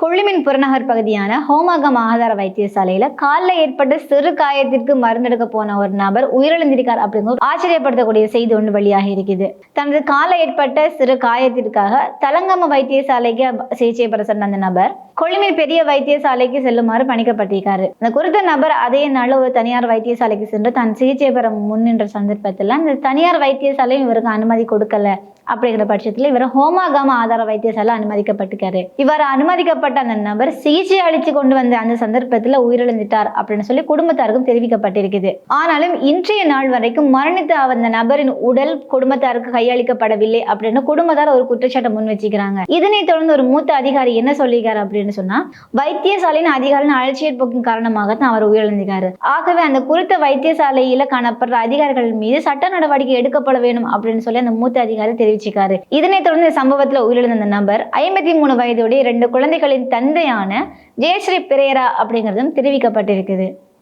கொள்ளிமின் புறநகர் பகுதியான ஹோமாகம் ஆதார வைத்தியசாலையில காலில் ஏற்பட்ட சிறு காயத்திற்கு மருந்தெடுக்க போன ஒரு நபர் உயிரிழந்திருக்கார் அப்படிங்கிற ஆச்சரியப்படுத்தக்கூடிய செய்தி ஒன்று வெளியாக இருக்குது. தனது காலில் ஏற்பட்ட சிறு காயத்திற்காக தலங்கம வைத்தியசாலைக்கு சிகிச்சை பெற சென்ற அந்த நபர் கொள்ளிமின் பெரிய வைத்தியசாலைக்கு செல்லுமாறு பணிக்கப்பட்டிருக்காரு. அந்த குறித்த நபர் அதே நாள் ஒரு தனியார் வைத்தியசாலைக்கு சென்று தான் சிகிச்சை பெற முன்னின்ற சந்தர்ப்பத்தில் அந்த தனியார் வைத்தியசாலையும் இவருக்கு அனுமதி கொடுக்கல. அப்படிங்கிற பட்சத்தில் இவர் ஹோமாகாம ஆதார வைத்தியசாலை அனுமதிக்கப்பட்டிருக்காரு இவர் அனுமதிக்கப்பட்ட அந்த நபர் சிகிச்சை அளித்து கொண்டு வந்த அந்த சந்தர்ப்பத்தில் உயிரிழந்துட்டார் அப்படின்னு சொல்லி குடும்பத்தாருக்கும் தெரிவிக்கப்பட்டிருக்குது. ஆனாலும் இன்றைய நாள் வரைக்கும் மரணித்த அந்த நபரின் உடல் குடும்பத்தாருக்கு கையளிக்கப்படவில்லை அப்படின்னு குடும்பத்தார் ஒரு குற்றச்சாட்டை முன் வச்சுக்கிறாங்க. இதனைத் தொடர்ந்து ஒரு மூத்த அதிகாரி என்ன சொல்லியிருக்காரு அப்படின்னு சொன்னா வைத்தியசாலையின் அதிகாரின் அலட்சியர் போக்கின் காரணமாக தான் அவர் உயிரிழந்திருக்காரு. ஆகவே அந்த குறித்த வைத்தியசாலையில காணப்படுற அதிகாரிகள் மீது சட்ட நடவடிக்கை எடுக்கப்பட வேண்டும் அப்படின்னு சொல்லி அந்த மூத்த அதிகாரி தெரிவிச்சிருக்காரு இதனைத் தொடர்ந்து சம்பவத்தில் உயிரிழந்த நபர் ஐம்பத்தி மூணு வயதுடைய ரெண்டு குழந்தைகளின் தந்தையான ஜெயஸ்ரீ பிரேரா அப்படிங்கிறதும் தெரிவிக்கப்பட்டிருக்குது.